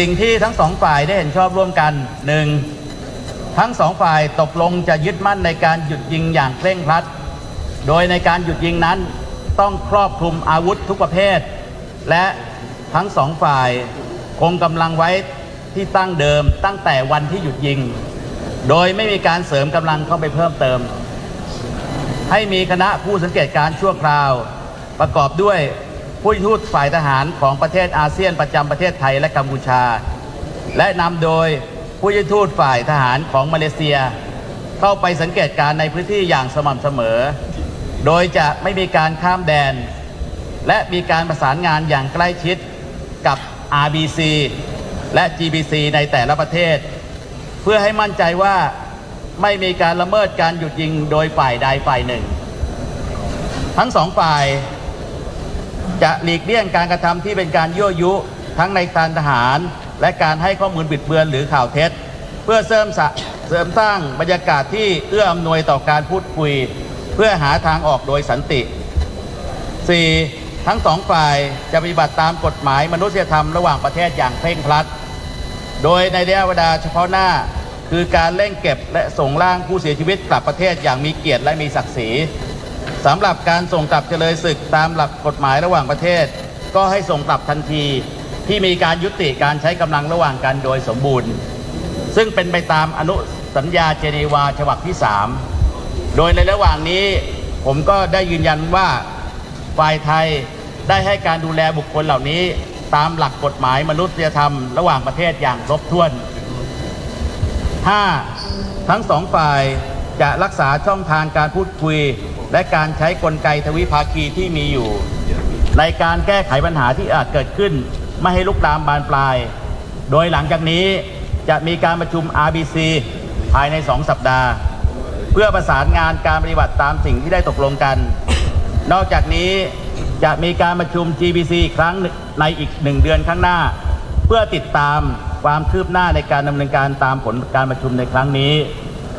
สิ่งที่ทั้งสองฝ่ายได้เห็นชอบร่วมกันหนึ่งทั้งสองฝ่ายตกลงจะยึดมั่นในการหยุดยิงอย่างเคร่งครัด โดยในการหยุดยิงนั้นต้องครอบคลุมอาวุธทุกประเภท และทั้งสองฝ่ายคงกำลังไว้ที่ตั้งเดิมตั้งแต่วันที่หยุดยิง โดยไม่มีการเสริมกำลังเข้าไปเพิ่มเติม ให้มีคณะผู้สังเกตการณ์ชั่วคราว ประกอบด้วย ผู้ทูตฝ่ายทหารของประเทศอาเซียนประจำประเทศไทยและกัมพูชา และนำโดยผู้ทูตฝ่ายทหารของมาเลเซีย เข้าไปสังเกตการณ์ในพื้นที่อย่างสม่ำเสมอ โดยจะไม่มีการข้ามแดน และมีการประสานงานอย่างใกล้ชิดกับ RBC และ GBC ในแต่ละประเทศ เพื่อให้มั่นใจว่าไม่มีการละเมิดการหยุดยิงโดยฝ่ายใดฝ่ายหนึ่งทั้งสองฝ่าย จะหลีกเลี่ยงการกระทำที่เป็นการยั่วยุ ทั้งในการทหาร และการให้ข้อมูลบิดเบือนหรือข่าวเท็จ เพื่อเสริมสะเสริมสร้างบรรยากาศที่เอื้ออำนวยต่อการพูดคุย เพื่อหาทางออกโดยสันติ 4. ทั้งสองฝ่ายจะปฏิบัติตามกฎหมายมนุษยธรรมระหว่างประเทศอย่างเคร่งครัด โดยในระยะเวลาเฉพาะหน้าคือการเร่งเก็บและส่งร่างผู้เสียชีวิตกลับประเทศอย่างมีเกียรติและมีศักดิ์ศรี สำหรับการส่งกลับเจริญศึกตามหลักกฎหมายระหว่างประเทศ ก็ให้ส่งกลับทันทีที่มีการยุติการใช้กำลังระหว่างกันโดยสมบูรณ์ ซึ่งเป็นไปตามอนุสัญญาเจนีวาฉบับที่ 3 โดยในระหว่างนี้ผมก็ได้ยืนยันว่าฝ่ายไทยได้ให้การดูแลบุคคลเหล่านี้ตามหลักกฎหมายมนุษยธรรมระหว่างประเทศอย่างครบถ้วน 5. ทั้งสองฝ่ายจะรักษาช่องทางการพูดคุย และการใช้กลไกทวิภาคีที่มีอยู่ ในการแก้ไขปัญหาที่อาจเกิดขึ้น ไม่ให้ลุกลามบานปลาย โดยหลังจากนี้จะมีการประชุม RBC ภายใน 2 สัปดาห์ เพื่อประสานงานการปฏิบัติตามสิ่งที่ได้ตกลงกัน นอกจากนี้จะมีการประชุม GBC อีกครั้งในอีกหนึ่งเดือนข้างหน้า เพื่อติดตามความคืบหน้าในการดำเนินการตามผลการประชุมในครั้งนี้